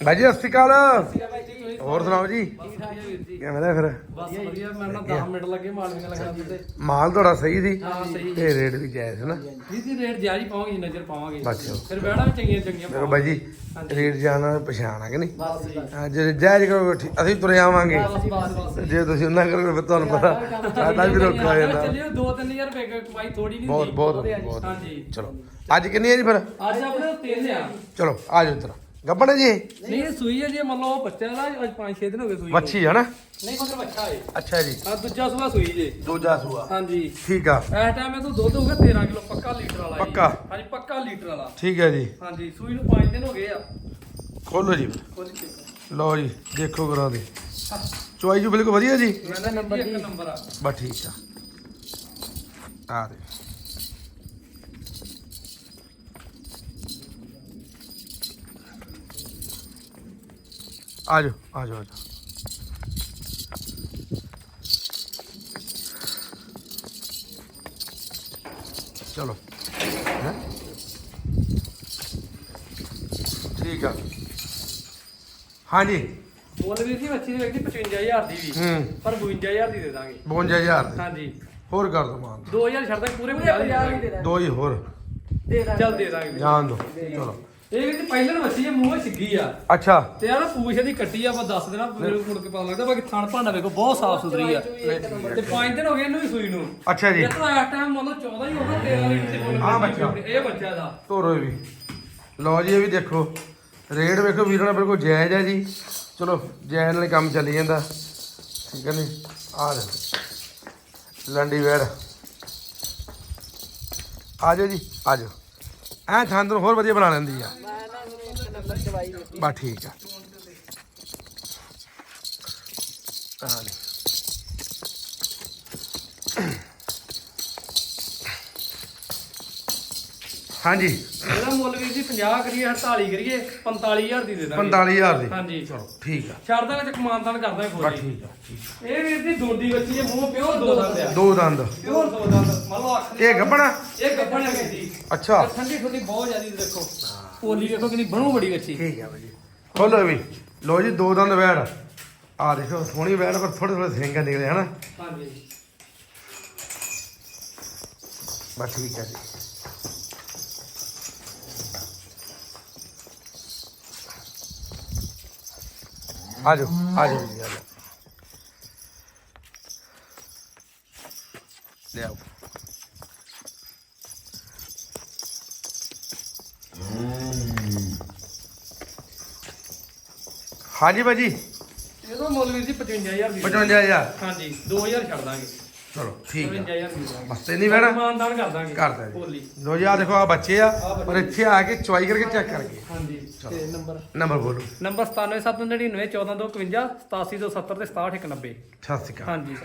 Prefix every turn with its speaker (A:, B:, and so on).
A: ਬਾਈ ਜੀ ਸਤਿ ਸ਼੍ਰੀ ਅਕਾਲ।
B: ਜੀ
A: ਹੋਰ ਸੁਣਾਓ ਜੀ?
B: ਜੀ ਜੀ
A: ਕਿਵੇਂ ਦਾ ਫਿਰ?
B: ਬਸ ਵਧੀਆ ਮੈਂ ਨਾ 10 ਮਿੰਟ ਲੱਗੇ ਮਾਲਵੀਆਂ ਲਗਾ ਦਿੱਤੇ।
A: ਮਾਲ ਤੁਹਾਡਾ ਸਹੀ ਸੀ?
B: ਹਾਂ
A: ਤੇ ਰੇਟ ਵੀ ਜਾਇਜ਼ ਹੈ ਨਾ?
B: ਜੀ ਦੀ ਰੇਟ ਜਾਰੀ ਪਾਵਾਂਗੇ ਜਿੰਨਾ ਚਿਰ ਪਾਵਾਂਗੇ।
A: ਚਲੋ।
B: ਫਿਰ ਬੈੜਾ ਵੀ ਚੰਗੀਆਂ ਚੰਗੀਆਂ
A: ਦੇਖੋ ਬਾਈ ਜੀ ਰੇਟ ਜਾਣਾ ਪਛਾਣ ਆ ਕਿ ਨਹੀਂ?
B: ਜੀ।
A: ਹਾਂ, ਜੇ ਜਾਇਜ਼ ਕਰੋ ਠੀਕ- ਅਸੀਂ ਤੁਰੇ ਆਵਾਂਗੇ। ਜੇ ਤੁਸੀਂ ਉਹਨਾਂ ਕਰੋਗੇ ਫਿਰ ਤੁਹਾਨੂੰ ਪਤਾ ਸਾਡਾ ਵੀ ਰੋਕਾ ਹੋ ਜਾਂਦਾ।
B: ਚੱਲਿਓ 2-3000 ਰੁਪਏ ਦੀ ਕਮਾਈ ਥੋੜੀ ਨਹੀਂ
A: ਬਹੁਤ ਬਹੁਤ ਬਹੁਤ
B: ਹਾਂਜੀ।
A: ਚਲੋ। ਅੱਜ ਕਿੰਨੀ ਹੈ ਜੀ ਫਿਰ?
B: ਅੱਜ ਆਪਣੇ ਕੋਲ ਤਿੰਨ ਆ।
A: ਚਲੋ ਆ ਜਾਓ ਇੱਧਰ। ਗੱਬਣ ਹੈ ਜੀ? ਇਹ?
B: ਨਹੀਂ ਇਹ ਸੂਈ ਹੈ ਜੀ ਮੰਨ ਲਓ ਬੱਚਾ ਦਾ ਅੱਜ 5-6 ਦਿਨ ਹੋ ਗਏ ਸੂਈ ਨੂੰ।
A: ਵੱਛੀ ਹੈ ਨਾ?
B: ਨਹੀਂ ਮਗਰ ਬੱਚਾ ਹੈ।
A: ਅੱਛਾ ਜੀ।
B: ਆ ਦੂਜਾ ਸੂਆ ਸੂਈ ਜੇ।
A: ਦੂਜਾ ਸੂਆ।
B: ਹਾਂਜੀ।
A: ਠੀਕ ਆ।
B: ਇਸ ਟਾਈਮ ਇਹ ਤੋਂ ਦੁੱਧ ਹੋਊਗਾ 13 ਕਿਲੋ ਪੱਕਾ ਲੀਟਰ ਵਾਲਾ ਜੀ।
A: ਪੱਕਾ?
B: ਹਾਂਜੀ ਪੱਕਾ ਲੀਟਰ ਵਾਲਾ।
A: ਠੀਕ ਹੈ ਜੀ।
B: ਹਾਂਜੀ ਸੂਈ ਨੂੰ 5 ਦਿਨ ਹੋ ਗਏ ਆ।
A: ਖੋਲੋ ਜੀ।
B: ਖੋਲ ਕੇ।
A: ਲਓ ਜੀ ਦੇਖੋ ਕਰਾ ਦੇ। ਚੁਆਈ ਜੀ ਬਿਲਕੁਲ ਵਧੀਆ ਜੀ?
B: ਮੈਂ ਨੰਬਰ ਇੱਕ ਨੰਬਰ ਆ।
A: ਬਸ ਠੀਕ ਆ। ਆ ਦੇ। ਆ ਜਾਓ ਆ ਜਾਓ ਆ ਜਾਓ ਚਲੋ ਹੈਂ? ਠੀਕ ਆ। ਹਾਂਜੀ।
B: ਮੁੱਲ ਵੀਰ ਜੀ ਬੱਚੀ ਦੀ ਵੇਖੀ 55000 ਦੀ ਵੀ।
A: ਹੂੰ।
B: ਪਰ 52000 ਦੀ ਦੇ ਦਾਂਗੇ।
A: 52000 ਦੇ?
B: ਹਾਂਜੀ।
A: ਹੋਰ ਕਰ ਦੋ ਮਾਨ।
B: 2000 ਛੱਡ ਦਾਂਗੇ ਪੂਰੇ 50 ਦੀ ਦੇ ਦਾਂਗੇ।
A: ਦੋ ਹੀ ਹੋਰ।
B: ਚੱਲ ਦੇ ਦਾਂਗੇ।
A: ਜਾਣ ਦੋ। ਚਲੋ।
B: ਇਹ ਵੀਰ ਜੀ ਪਹਿਲਾਂ ਬੱਚੀ ਹੈ ਮੂੰਹ ਸਿੱਗੀ ਆ।
A: ਅੱਛਾ।
B: ਤੇ ਯਾਰ ਪੂਛ ਦੀ ਕੱਟੀ ਆ ਆਪਾਂ ਦੱਸ ਦੇਣਾ ਮੇਰੇ ਮੁੜ ਕੇ ਪਤਾ ਲੱਗਦਾ ਬਾਕੀ ਥਣ ਭਾਂਡਾ ਵੇਖੋ ਬਹੁਤ ਸਾਫ਼ ਸੁਥਰੀ ਆ। ਤੇ 5 ਦਿਨ ਹੋ ਗਏ ਇਹਨੂੰ ਵੀ ਸੂਈ ਨੂੰ।
A: ਅੱਛਾ ਜੀ।
B: ਇਹ ਤਾਂ ਇਸ ਟਾਈਮ ਮੰਨ ਲਓ 14 ਹੀ ਹੋਗਾ 13 ਲੀਟਰ ਦੇ ਕੋਲ
A: ਆਹ ਬੱਚਾ।
B: ਇਹ ਬੱਚਾ ਦਾ
A: ਤੋਰੋ ਇਹ ਵੀ। ਲਓ ਜੀ ਇਹ ਵੀ ਦੇਖੋ। ਰੇਟ ਵੇਖੋ ਵੀਰਾਂ ਨਾਲ ਬਿਲਕੁਲ ਜਾਇਜ਼ ਹੈ ਜੀ। ਚਲੋ ਜਾਇਜ਼ ਨਾਲ ਕੰਮ ਚੱਲੀ ਜਾਂਦਾ। ਠੀਕ ਹੈ ਨੀ ਆ ਦੇਖੋ। ਲੰਡੀ ਵੇੜ ਆ ਜਾਓ ਜੀ ਆ ਜਾਓ। ਐ ਥਾਂ ਨੂੰ ਹੋਰ ਵਧੀਆ ਬਣਾ ਲੈਂਦੀ ਆ। ਬਸ ਠੀਕ ਆ। ਆ ਲੈ। ਹਾਂਜੀ।
B: ਇਹਦਾ ਮੁੱਲ ਵੀਰ ਜੀ 50 ਕਰੀਏ 48 ਕਰੀਏ 45000 ਦੀ ਦੇ ਦਾਂਗੇ।
A: 45000 ਦੀ।
B: ਹਾਂਜੀ
A: ਚਲੋ। ਠੀਕ ਆ।
B: ਦਾਂਗੇ ਤੇ ਕਮਾਨਦਾਨ ਕਰਦਾ
A: ਬਸ
B: ਕੋਈ
A: ਠੀਕ ਆ ਠੀਕ।
B: ਇਹ ਵੀਰ ਜੀ ਦੋਦੀ ਬੱਚੀ ਹੈ ਮੂੰਹ ਪਿਓਰ ਦੋ ਦੰਦ ਆ।
A: ਦੋ ਦੰਦ।
B: ਪਿਓਰ ਦੋ ਦੰਦ। ਮੰਨ ਲਓ ਅੱਖ
A: ਇਹ ਗੱਬਣਾ
B: ਇਹ ਗੱਭਣ ਹੈ ਜੀ।
A: ਅੱਛਾ।
B: ਠੰਡੀ ਠੰਡੀ ਬਹੁਤ ਜ਼ਿਆਦੀ ਦੇਖੋ। ਪੋਲੀ ਦੇਖੋ ਕਿੰਨੀ ਬਣੂ ਬੜੀ ਬੱਚੀ।
A: ਠੀਕ ਆ ਭਾਜੀ ਖੋਲੋ ਵੀ। ਲੋ ਜੀ ਦੋ ਦੰਦ ਵੈੜ। ਆ ਦੇਖੋ ਸੋਹਣੀ ਵੈੜ ਪਰ ਥੋੜੇ ਥੋੜੇ ਸਿੰਘ ਨਿਕਲੇ ਹਨਾ?
B: ਹਾਂਜੀ।
A: ਬਸ ਠੀਕ ਆ ਜੀ। ਆ ਜਾਓ ਆ ਜਾਓ ਜੀ ਆ ਜਾਓ ਲਿਆਓ। ਹਾਂਜੀ ਭਾਜੀ?
B: ਇਹਦਾ ਮੁੱਲ ਵੀਰ ਜੀ 55000 ਦੀ।
A: 55000
B: ਹਾਂਜੀ 2000 ਛੱਡ ਦਾਂਗੇ।
A: ਚਲੋ ਠੀਕ ਆ।
B: 55000 ਦੀ ਦਾਂਗੇ
A: ਬਸ ਤੇ ਨਹੀਂ
B: ਕਮਾਨਦਾਨ ਕਰ ਦਾਂਗੇ।
A: ਕਰਦਾ ਜੀ
B: ਪੋਲੀ
A: ਲੋ ਜੀ ਆ ਦੇਖੋ ਆ ਬੱਚੇ ਆ ਪਰ ਇੱਥੇ ਆ ਕੇ ਚੁਆਈ ਕਰਕੇ ਚੈੱਕ ਕਰਕੇ
B: ਹਾਂਜੀ ਤੇ ਨੰਬਰ?
A: ਨੰਬਰ ਬੋਲੋ।
B: ਨੰਬਰ 9779914251 87270 ਤੇ 6790
A: ਸਤਿ ਸ਼੍ਰੀ ਅਕਾਲ।
B: ਹਾਂਜੀ